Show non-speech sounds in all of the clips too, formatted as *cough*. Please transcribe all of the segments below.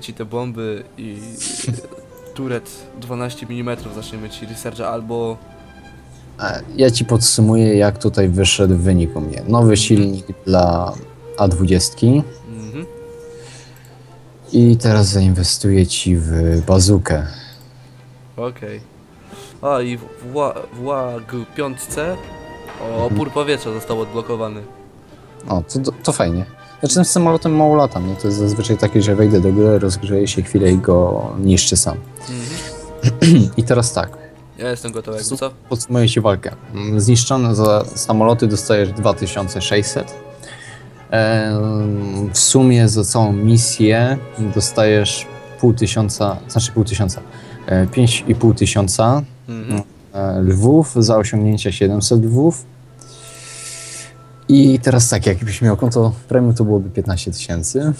Ci te bomby i turet 12 mm zaczniemy ci researcha albo E, Ja ci podsumuję, jak tutaj wyszedł wynik u mnie. Nowy silnik dla A20 mhm. i teraz zainwestuję ci w bazukę. Okej. A i w, ła- w łag piątce o, opór powietrza został odblokowany. O, to, to fajnie. Znaczy tym samolotem mało latam, nie? To jest zazwyczaj takie, że wejdę do gry, rozgrzeję się chwilę i go niszczę sam. Mhm. *clears throat* I teraz tak, Ja jestem gotowy, jakby co? podsumuję ci walkę. Zniszczone za samoloty dostajesz 2600. Em, W sumie za całą misję dostajesz pół tysiąca, znaczy pół tysiąca, e, pięć i pół tysiąca Mhm. e, lwów, za osiągnięcie 700 lwów. I teraz tak, jakbyś miał konto premium, to byłoby 15 tysięcy.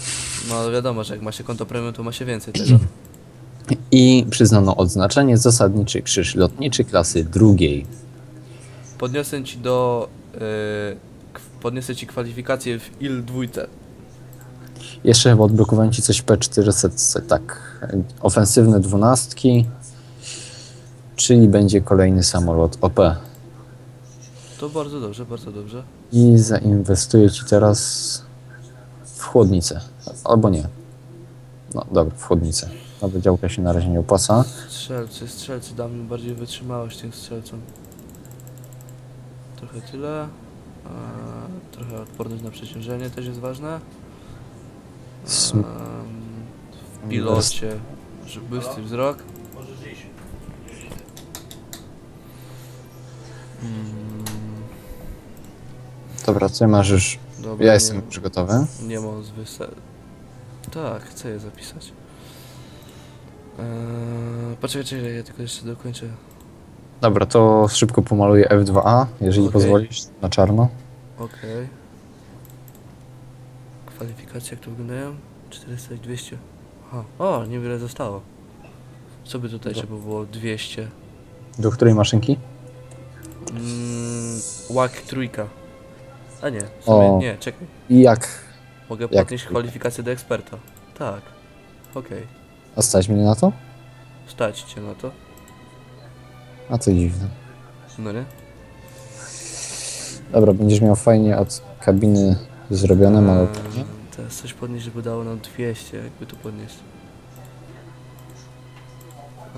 No wiadomo, że jak ma się konto premium, to ma się więcej *clears throat* tego. I przyznano odznaczenie zasadniczy krzyż lotniczy klasy drugiej. Podniosę ci do... Yy, podniosę ci kwalifikacje w IL dwójce. Jeszcze chyba odblokowałem ci coś P400, tak. Ofensywne dwunastki, czyli będzie kolejny samolot OP. To bardzo dobrze, bardzo dobrze. I zainwestuję ci teraz w chłodnicę. Albo nie. No dobra, w chłodnicę. Nowa działka się na razie nie opłaca. Strzelcy, strzelcy, dam mi bardziej wytrzymałość tym strzelcom. Trochę tyle. Trochę odporność na przeciążenie też jest ważne. Em, w pilocie, że bystry wzrok. Dobra, ty masz już. dobra, Ja jestem już gotowy. Nie mam z wyse... Tak, chcę je zapisać. Eee, poczekaj, czekaj, ja tylko jeszcze dokończę. Dobra, to szybko pomaluję F2A, jeżeli Okej. pozwolisz, na czarno. Okej. Kwalifikacje jak to wyglądają? 400 i 200. Aha. O, niewiele zostało. Co by tutaj trzeba było? 200. Do której maszynki? Mm, łak trójka. A nie, w sumie O. nie, czekaj. I jak? Mogę Jak podnieść kwalifikację do eksperta. Tak. Okej. A stać mnie na to? Stać cię na to. A to dziwne. No nie? Dobra, będziesz miał fajnie od kabiny zrobione, Eee, Teraz coś podnieść, żeby dało nam 200, jakby to podnieść.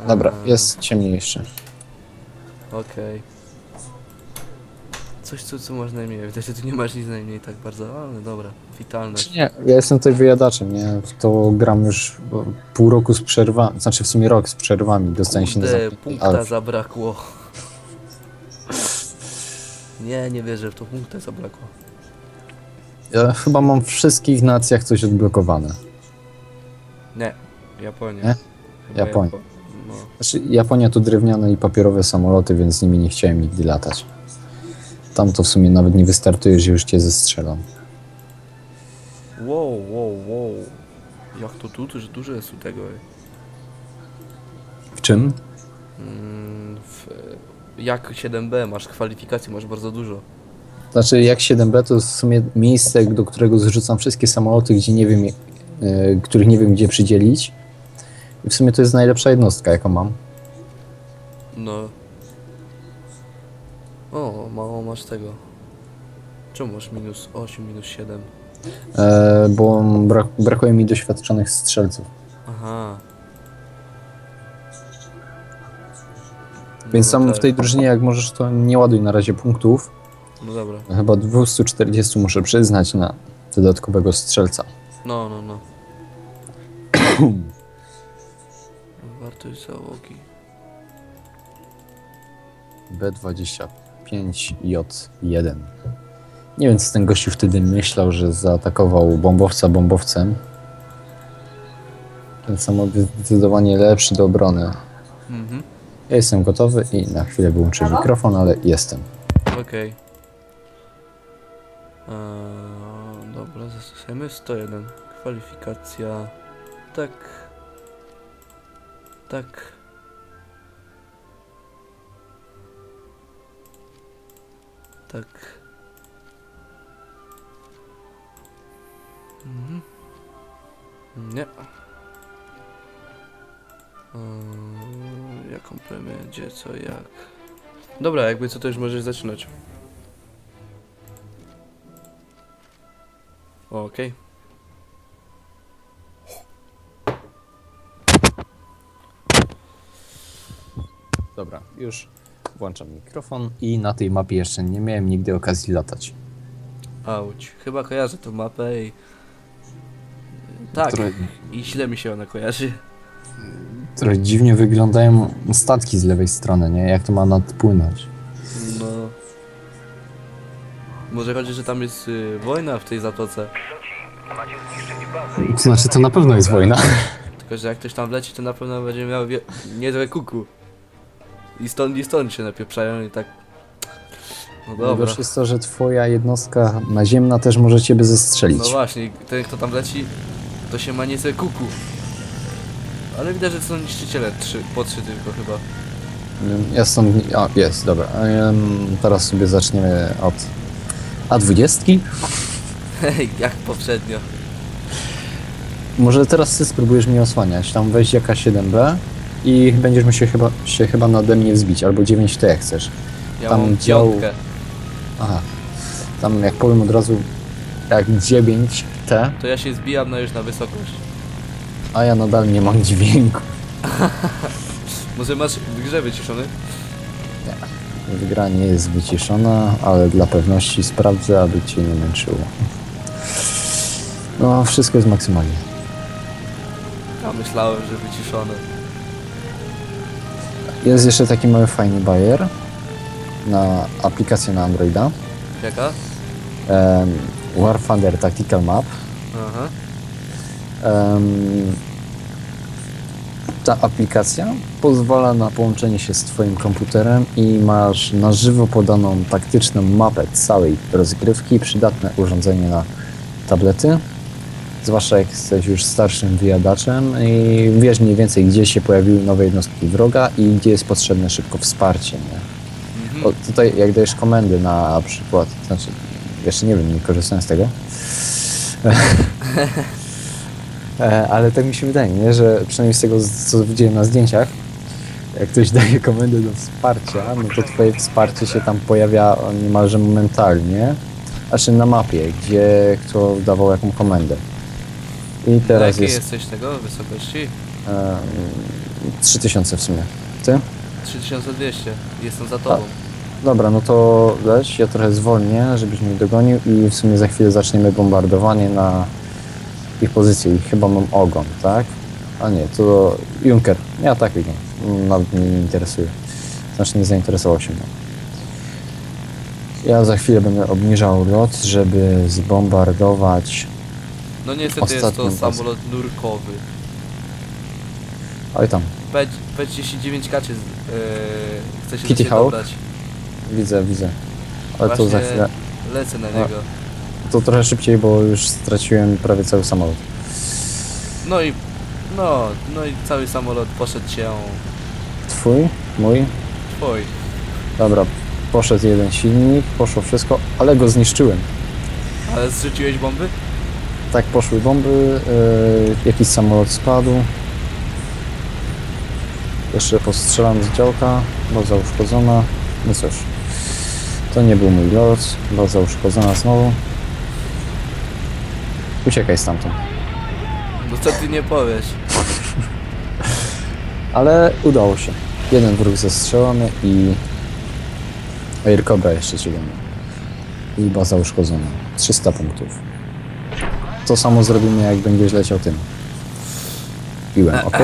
Dobra, Eee, jest ciemniejszy. Okej. Coś, co, co masz najmniej. Widać, że tu nie masz nic najmniej tak bardzo, ale dobra. Witalność. Nie, ja jestem tutaj wyjadaczem, nie? W to gram już pół roku z przerwami, znaczy w sumie rok z przerwami, dostaję się na Kurde, zamknięty punkta alf. zabrakło. Nie, nie wierzę w to, punkta zabrakło. Ja chyba mam w wszystkich nacjach coś odblokowane. Nie, Japonia. Nie? Chyba Japonia. Japo- No. Znaczy, Japonia to drewniane i papierowe samoloty, więc z nimi nie chciałem nigdy latać. Tam to w sumie nawet nie wystartuje, że już cię zestrzelam. Wow, wow, wow. Jak to tu, że dużo jest tu tego. ej. W czym? Mm, w, jak 7B masz kwalifikacji, masz bardzo dużo. Znaczy, jak 7B to w sumie miejsce, do którego zrzucam wszystkie samoloty, gdzie nie wiem, e, których nie wiem, gdzie przydzielić. I w sumie to jest najlepsza jednostka, jaką mam. No. O, mało masz tego. Czemu masz minus 8, minus 7? E, bo brak, brakuje mi doświadczonych strzelców. Aha. Więc No tam tak. w tej drużynie, jak możesz, to nie ładuj na razie punktów. No dobra. Chyba 240 muszę przyznać na dodatkowego strzelca. No, no, no. Wartość załogi. B25J1. Nie wiem, co ten gościu wtedy myślał, że zaatakował bombowca bombowcem. Ten samolot jest zdecydowanie lepszy do obrony. Mhm. Ja jestem gotowy i na chwilę wyłączę mikrofon, ale jestem. Okej. Eee, Dobra, zastosujemy 101. Kwalifikacja. Tak. Tak. Tak. Mhm. Nie. Yy, jaką premię, gdzie, co, jak. Dobra, jakby co to już możesz zaczynać. Okej. Dobra, już włączam mikrofon i na tej mapie jeszcze nie miałem nigdy okazji latać. Auć. Chyba kojarzę tą mapę i... Tak, Trochę, i źle mi się ona kojarzy. trochę dziwnie wyglądają statki z lewej strony, nie? Jak to ma nadpłynąć? No... Może chodzi, że tam jest y, wojna w tej zatoce. To znaczy, to na pewno jest wojna. Tylko, że jak ktoś tam wleci, to na pewno będzie miał wie... niezłe kuku. I stąd, i stąd się napieprzają i tak... No dobra. Najgorsze jest to, że twoja jednostka naziemna też może ciebie zestrzelić. No właśnie, ten kto tam leci, to się ma niezłe kuku. Ale widać, że są niszczyciele, trzy, po trzy tylko chyba. Ja stąd... O, jest, dobra. Teraz sobie zaczniemy od A20. Hej, jak poprzednio. Może teraz ty spróbujesz mnie osłaniać. Tam weź jaka 7B i będziesz musiał chyba, się chyba nade mnie wzbić, albo 9 to jak chcesz. Ja Tam mam dział- piątkę. Aha. Tam jak powiem od razu jak 9T, To ja się zbijam na już na wysokość. a ja nadal nie mam dźwięku. *laughs* Może masz w grze wyciszony? Gra nie jest wyciszona, ale dla pewności sprawdzę, aby cię nie męczyło. No, wszystko jest maksymalnie. Ja myślałem, że wyciszony. Jest jeszcze taki mały fajny bajer na aplikację na Androida. Jaka? Um, War Thunder Tactical Map. Aha. Em, ta aplikacja pozwala na połączenie się z Twoim komputerem i masz na żywo podaną taktyczną mapę całej rozgrywki, przydatne urządzenie na tablety. Zwłaszcza jak jesteś już starszym wyjadaczem i wiesz mniej więcej, gdzie się pojawiły nowe jednostki wroga i gdzie jest potrzebne szybko wsparcie. Nie? Mhm. O, tutaj jak dajesz komendy na przykład, znaczy jeszcze nie wiem, nie korzystałem z tego. *laughs* E, Ale tak mi się wydaje, nie? że przynajmniej z tego, co widziałem na zdjęciach, jak ktoś daje komendę do wsparcia, no to twoje wsparcie się tam pojawia niemalże momentalnie, znaczy na mapie, gdzie kto dawał jaką komendę. I Na teraz jakiej jest jesteś tego wysokości? e, 3000 w sumie. Ty? 3200. Jestem za tobą. Dobra, no to leć, ja trochę zwolnię, żebyś mnie dogonił i w sumie za chwilę zaczniemy bombardowanie na ich pozycję i chyba mam ogon, tak? A nie, to Junker, nie atakuj go, nawet mnie nie interesuje. Znaczy nie zainteresował się mną. Ja za chwilę będę obniżał lot, żeby zbombardować... No niestety jest to samolot nurkowy. Oj tam, P- P39K cię z- yy, chce się do Kitty ciebie Hawk? dobrać. widzę, widzę. Ale to za Właśnie chwilę, Lecę na niego. to trochę szybciej, bo już straciłem prawie cały samolot. No i... No, no i cały samolot poszedł się... Twój? Mój? Twój. Dobra, poszedł jeden silnik, poszło wszystko, ale go zniszczyłem. Ale zrzuciłeś bomby? Tak poszły bomby, yy, jakiś samolot spadł. Jeszcze postrzelam z działka, baza uszkodzona. No cóż, to nie był mój lot, baza uszkodzona znowu. Uciekaj stamtąd. No co ty nie powiesz? *laughs* Ale udało się. Jeden wróg zestrzelony i Air Cobra jeszcze ci mnie. I baza uszkodzona. 300 punktów. To samo zrobimy jak będziesz leciał tym. Piłem, ok?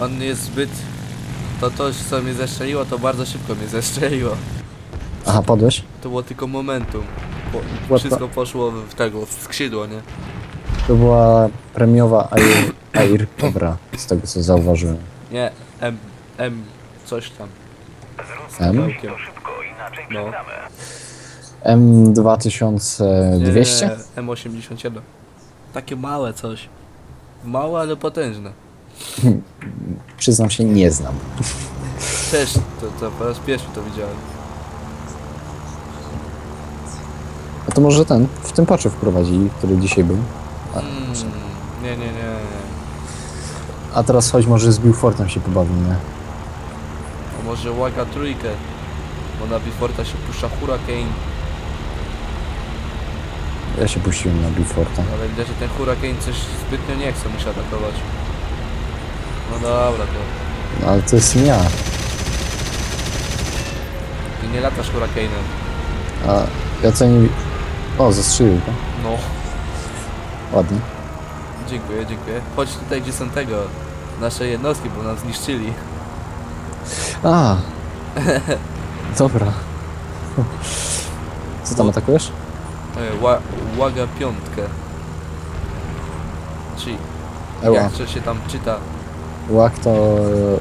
On jest zbyt... To to, co mnie zestrzeliło, to bardzo szybko mnie zestrzeliło. Aha, padłeś? To było tylko momentum. Bo wszystko poszło w tego, w skrzydło, nie? To była premiowa Air, Air Cobra, z tego co zauważyłem. Nie, M... M... coś tam. M? No. M2200? Nie, M81. Takie małe coś. Małe, ale potężne. *laughs* Przyznam się, nie znam. Też to, to po raz pierwszy to widziałem. A to może ten, w tym patchu wprowadzili, który dzisiaj był. A, Mm, nie, nie, nie. A teraz chodź, może z Billfortem się pobawimy. A może łaga trójkę? Bo na Biforta się puszcza Hurricane, Ja się puściłem na Billforta. ale widać, że ten Hurricane coś zbytnio nie chce mu się atakować. No dobra, to No, ale to jest ja. ty nie latasz Hurricane'em. A ja co nie... O, zastrzelił go. No, Ładnie. dziękuję, dziękuję. Chodź tutaj, gdzie są tego, nasze jednostki, bo nas zniszczyli. A! *laughs* Dobra. Co tam atakujesz? E, Ła, łaga piątkę. Czyli, Eła. jak to się tam czyta, Łak to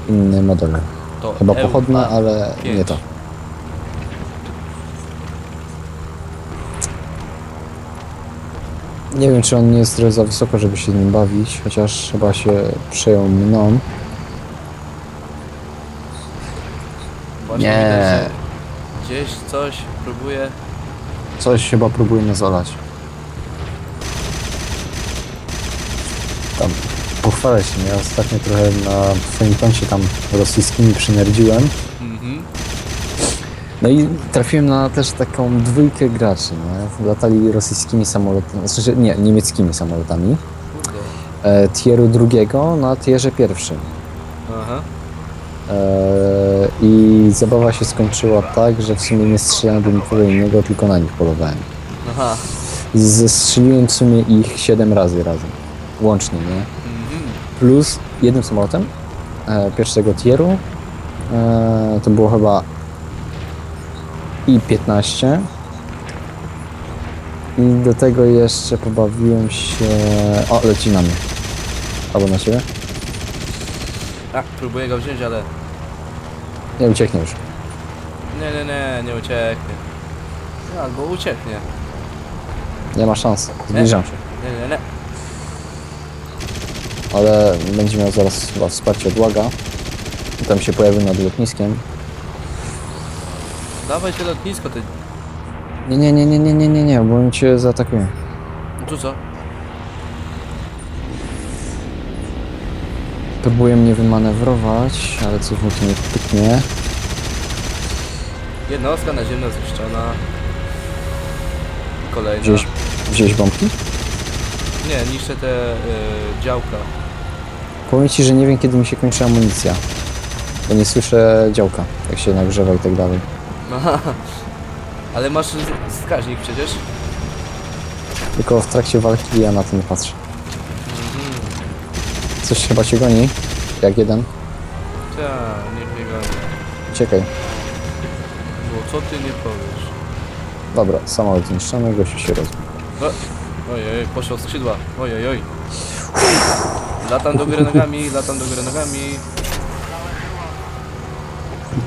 inny model. to Chyba Eł- pochodna, ale pięć. nie to. Nie wiem, czy on nie jest trochę za wysoko, żeby się nim bawić, chociaż chyba się przejął mną. Właśnie Nie. widać, że Gdzieś coś próbuje. Coś chyba próbuje nas olać. Tam, pochwalę się, ja ostatnio trochę na swoim koncie tam rosyjskimi przynerdziłem. Mhm. No i trafiłem na też taką dwójkę graczy, nie? Latali rosyjskimi samolotami, znaczy nie, niemieckimi samolotami. E, tieru drugiego na tierze pierwszym. I zabawa się skończyła tak, że w sumie nie strzelałem do nikogo innego, tylko na nich polowałem. Aha. I zestrzeliłem w sumie ich 7 razy razem. Łącznie, nie? Mhm. Plus jednym samolotem e, pierwszego tieru. E, to było chyba I-15. I do tego jeszcze pobawiłem się... O, leci na mnie. Albo na ciebie? A, próbuję go wziąć, ale. Nie ucieknie już. Nie, nie, nie, nie ucieknie. No, Albo ucieknie. Nie ma szans. Zbliżam się. Nie, nie, nie. Ale będzie miał zaraz chyba wsparcie od łaga. Tam się pojawił nad lotniskiem. Dawaj to lotnisko, ty. Nie, nie, nie, nie, nie, nie, nie, nie, bo on cię zaatakuje. No tu co? Próbuje mnie wymanewrować, ale mu tu nie pyknie. Jednostka naziemna zniszczona. Kolejna. Wziąłeś, wziąłeś bombki? Nie, niszczę te y, działka. Powiem ci, że nie wiem kiedy mi się kończy amunicja. Bo nie słyszę działka, jak się nagrzewa i tak dalej. Aha. Ale masz z- wskaźnik przecież. Tylko w trakcie walki ja na to nie patrzę. Coś chyba cię goni, jak jeden. Tak, niech mnie goni. Czekaj. Bo co ty nie powiesz? Dobra, samolot zniszczony, gościu się rozbił. Ojej, poszło skrzydła. Ojej, oj. Latam do góry nogami, latam do góry nogami.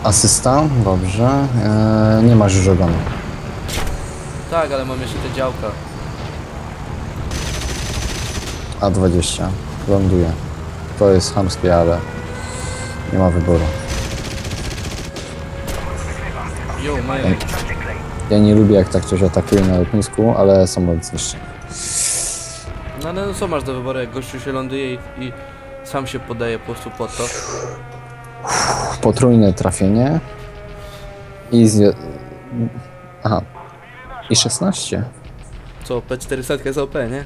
Asysta, dobrze. Eee, nie masz już ogonu. Tak, ale mam jeszcze te działka. A20. Ląduje. To jest chamskie, ale nie ma wyboru. Jo, Majek. Ja nie lubię jak tak coś atakuje na lotnisku, ale samolot zniszczy. No ale no co masz do wyboru, jak gościu się ląduje i, i sam się podaje po prostu pod to. Potrójne trafienie. I z... Aha. I 16. Co, P400 jest OP, nie?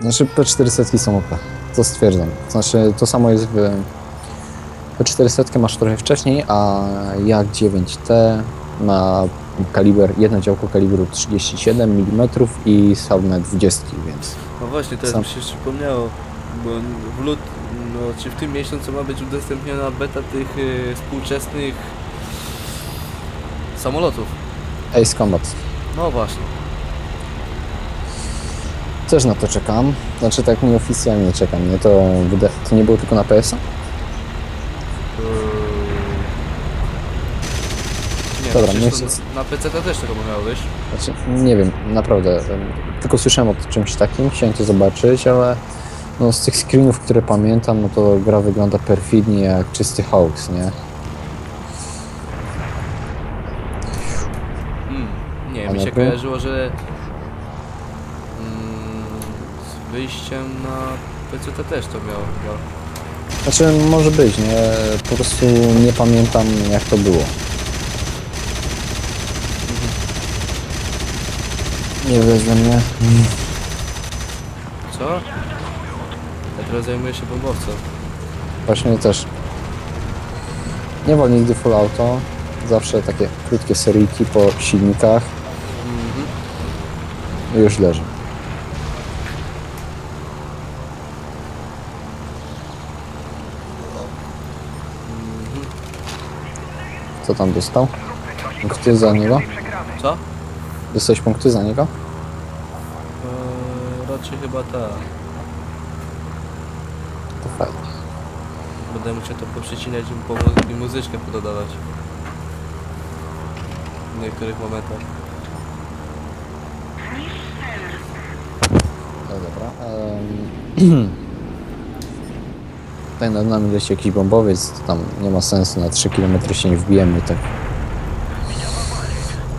Znaczy P400 są OP. To stwierdzam. Znaczy to samo jest w... P400 masz trochę wcześniej, a jak 9T ma kaliber, jedno działko kalibru 37 mm i same 20, więc No właśnie, to Sam. mi się przypomniało, bo w lut, no, czy w tym miesiącu ma być udostępniona beta tych y, współczesnych samolotów. Ace Combat. No właśnie. Też na to czekam. Znaczy tak nieoficjalnie czekam, nie? To, to nie było tylko na PS-a? Nie, Dobra, przecież się- to na PC to też tego miało wyjść. Znaczy, nie wiem, naprawdę. em, Tylko słyszałem o czymś takim, chciałem to zobaczyć, ale no, z tych screenów, które pamiętam, no to gra wygląda perfidnie jak czysty hoax, nie? Mm, nie, mi się kojarzyło, że wyjściem na PC to też to miało chyba. Znaczy, może być, nie? Po prostu nie pamiętam jak to było. Nie wiesz ze mnie. Co? Ja teraz zajmuję się bombowcem. Właśnie też. Nie wol nigdy full auto. Zawsze takie krótkie seryjki po silnikach Mhm. i już leży. Mhm. Co tam dostał? Punkty za niego? Co? Dostałeś punkty za niego? Eee, raczej chyba tak. To fajnie. Będę musiał to poprzecinać i, mu i muzyczkę pododawać. W niektórych momentach. No dobra. Um, *clears throat* tutaj nad nami leci jakiś bombowiec, to tam nie ma sensu, na 3 km się nie wbijemy, tak.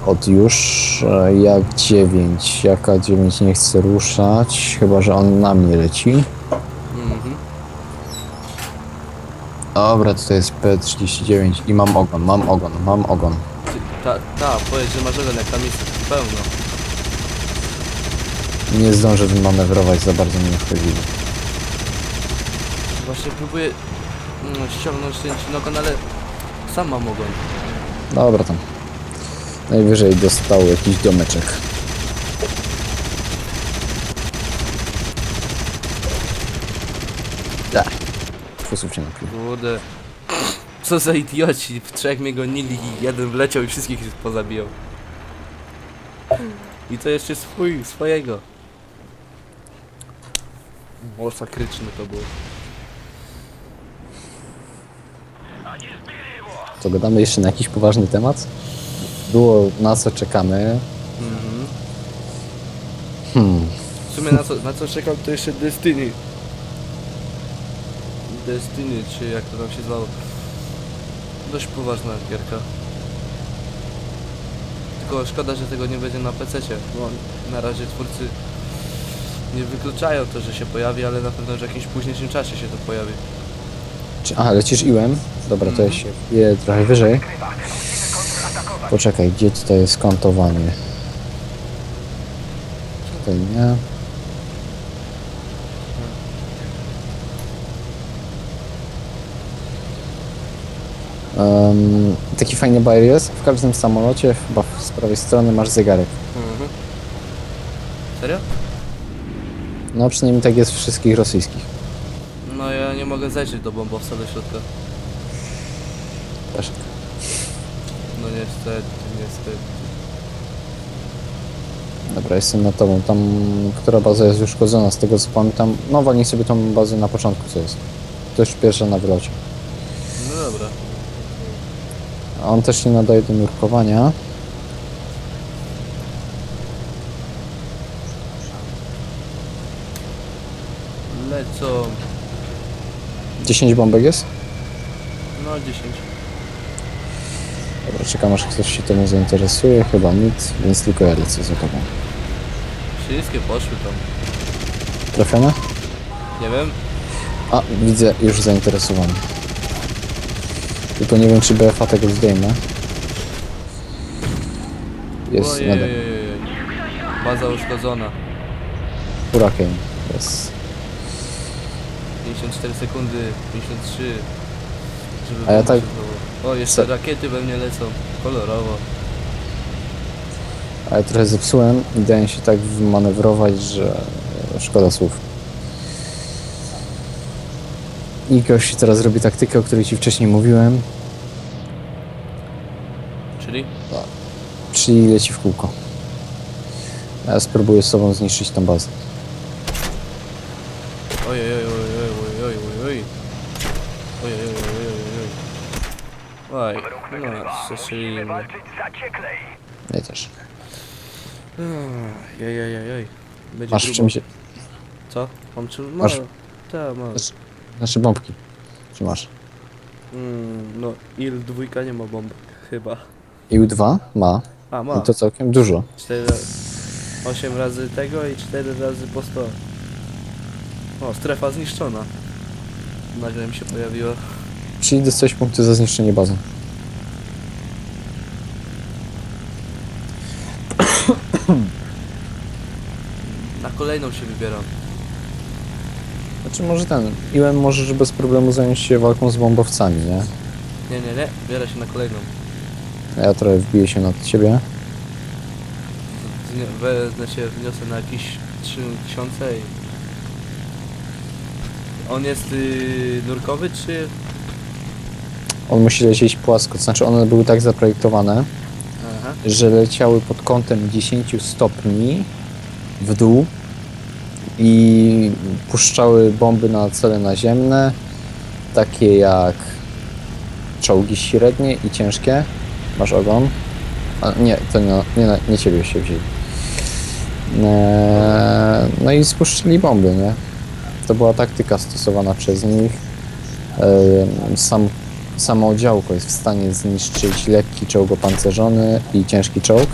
Od już, e, jak 9, jaka 9 nie chce ruszać, chyba że on na mnie leci. Mhm. Dobra, tutaj jest P39 i mam ogon, mam ogon, mam ogon. Ty, ta, ta, powiedz, że masz ogon, jak tam jest pełno. Nie zdążę wymanewrować, za bardzo mnie wchodzili. Właśnie próbuję mm, ściągnąć ten ogon, ale sam mam ogon. Dobra tam. Najwyżej dostał jakiś domeczek. Da. Sposób się nakrył. Kurde. Co za idioci, w trzech mnie gonili i jeden wleciał i wszystkich pozabijał. I to jeszcze swój, swojego. Masakryczne to było. To gadamy jeszcze na jakiś poważny temat? Było na co czekamy. Mhm. Hmm. W sumie na co, na co czekam to jeszcze Destiny. Destiny, czy jak to tam się zwało. Dość poważna gierka. Tylko szkoda, że tego nie będzie na PC, bo na razie twórcy nie wykluczają to, że się pojawi, ale na pewno, że w jakimś późniejszym czasie się to pojawi. Czy, aha, lecisz iłem? Dobra, to ja się je trochę wyżej. Poczekaj, gdzie tutaj jest kantowanie? Tutaj nie. Um, taki fajny bajer jest. W każdym samolocie, chyba z prawej strony masz zegarek. Mhm. Serio? No przynajmniej tak jest w wszystkich rosyjskich. Nie mogę zajrzeć do bombowca do środka. Też. No niestety, niestety. Dobra, jestem nad tobą. Tam, która baza jest już uszkodzona, z tego co pamiętam. No walnij sobie tą bazę na początku, co jest. To już pierwsza na wylocie. No dobra. A on też się nadaje do nurkowania. Lecą. 10 bombek jest? No 10. Dobra, czekam aż ktoś się temu zainteresuje. Chyba nic, więc tylko ja lecę za tobą. Wszystkie poszły tam. Trafione? Nie wiem. A, widzę, już zainteresowany. Tylko nie wiem, czy BFA tego zdejmę. Jest Ojej, nadal. Baza uszkodzona. Huracan. Jest. 54 sekundy, 53. Żeby A ja tak- O, jeszcze Se- rakiety we mnie lecą. Kolorowo. Ale trochę zepsułem i daję się tak manewrować, że szkoda słów. I gość teraz robi taktykę, o której ci wcześniej mówiłem, Czyli? czyli leci w kółko. Ja spróbuję z sobą zniszczyć tą bazę. Ojej, ojej, ojej, ojej, ojej, ojej. Ojej, ojej, ojej, ojej. Oj, no, mnie. Ja też. Jej. Będzie Masz grubo. czym się... Co? Mam czym? No, Masz- tak, mam. Znaczy, znaczy bombki. Czy masz? Mm, no, il dwójka nie ma bomb. Chyba. IU-2 ma. A, ma. I to całkiem dużo. 4, 8 razy tego i 4 razy po 100. O, strefa zniszczona. Nagle mi się pojawiła. Czyli dostałeś punkty za zniszczenie bazy. Na kolejną się wybieram. Znaczy może ten, Iłem możesz bez problemu zająć się walką z bombowcami, nie? Nie, nie, nie. Biorę się na kolejną. A Ja trochę wbiję się nad ciebie. Znie- Wezmę się, wniosę na jakieś 3000 i... On jest y, nurkowy czy... On musi lecieć płasko, to znaczy one były tak zaprojektowane, Aha. że leciały pod kątem 10 stopni w dół i puszczały bomby na cele naziemne, takie jak czołgi średnie i ciężkie. Masz ogon? A, nie, to nie, nie, nie ciebie się wzięli. Eee, no i spuszczyli bomby, nie? To była taktyka stosowana przez nich. Eee, sam, samo działko jest w stanie zniszczyć lekki czołg opancerzony i ciężki czołg.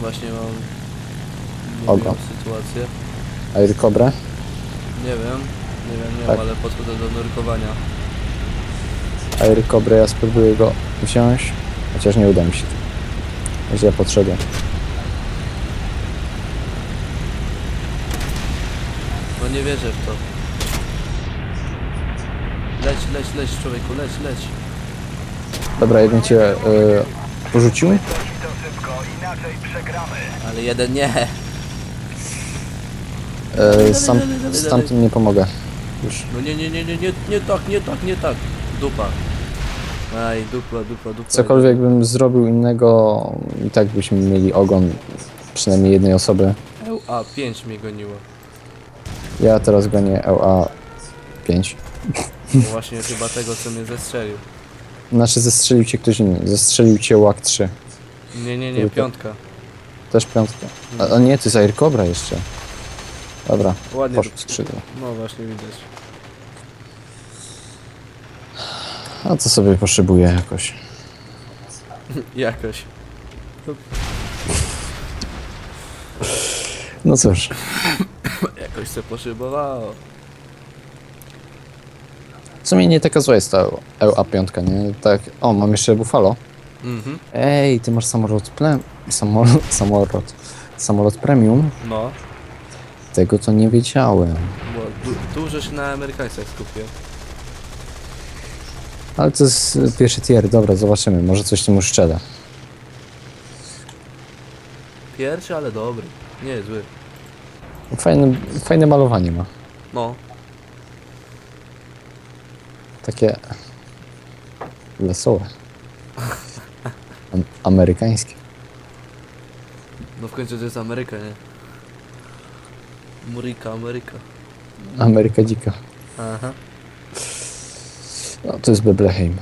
Właśnie mam... Ogo. Sytuację. Air Cobra. Nie wiem. Nie wiem, nie Tak. wiem, ale podchodzę do nurkowania. Air Cobra, ja spróbuję go wziąć, chociaż nie uda mi się. Źle podszedłem. No nie wierzę w to. Leć, leć, leć człowieku, leć, leć. Dobra, jeden cię y, porzucił. To szybko, inaczej przegramy. Ale jeden nie. Y, sam, z tamtym nie pomogę. Już. No nie, nie, nie, nie, nie, nie tak, nie tak, nie tak. Dupa. Aj, dupa, dupa, dupa. Cokolwiek bym zrobił innego, i tak byśmy mieli ogon przynajmniej jednej osoby. A, 5 mnie goniło. Ja teraz gonię LA 5. No właśnie chyba tego, co mnie zestrzelił. Znaczy zestrzelił cię ktoś inny. Zestrzelił cię łak 3. Nie, nie, nie, piątka. Też piątka. A, a nie, to jest Air Cobra jeszcze. Dobra, Ładnie. poszło skrzydło. No właśnie widać. A to sobie potrzebuję jakoś. *laughs* Jakoś. No cóż. *coughs* Jakoś se poszybowało. W sumie nie taka zła jest ta LA5, nie? Tak. O, mam jeszcze Buffalo. Mhm. Ej, ty masz samolot ple... Samolot... Samolot... Samolot premium? No. Tego to nie wiedziałem. Bo du dużo się na amerykańcach skupię. Ale to jest pierwszy tier, dobra, zobaczymy. Może coś temu szczele. Pierwszy, ale dobry. Nie, zły. Fajne, fajne malowanie ma. No. Takie... Wesołe. Am amerykańskie. No w końcu to jest Ameryka, nie? Murika, Ameryka. Ameryka dzika. Aha. No, to jest Bebleheim.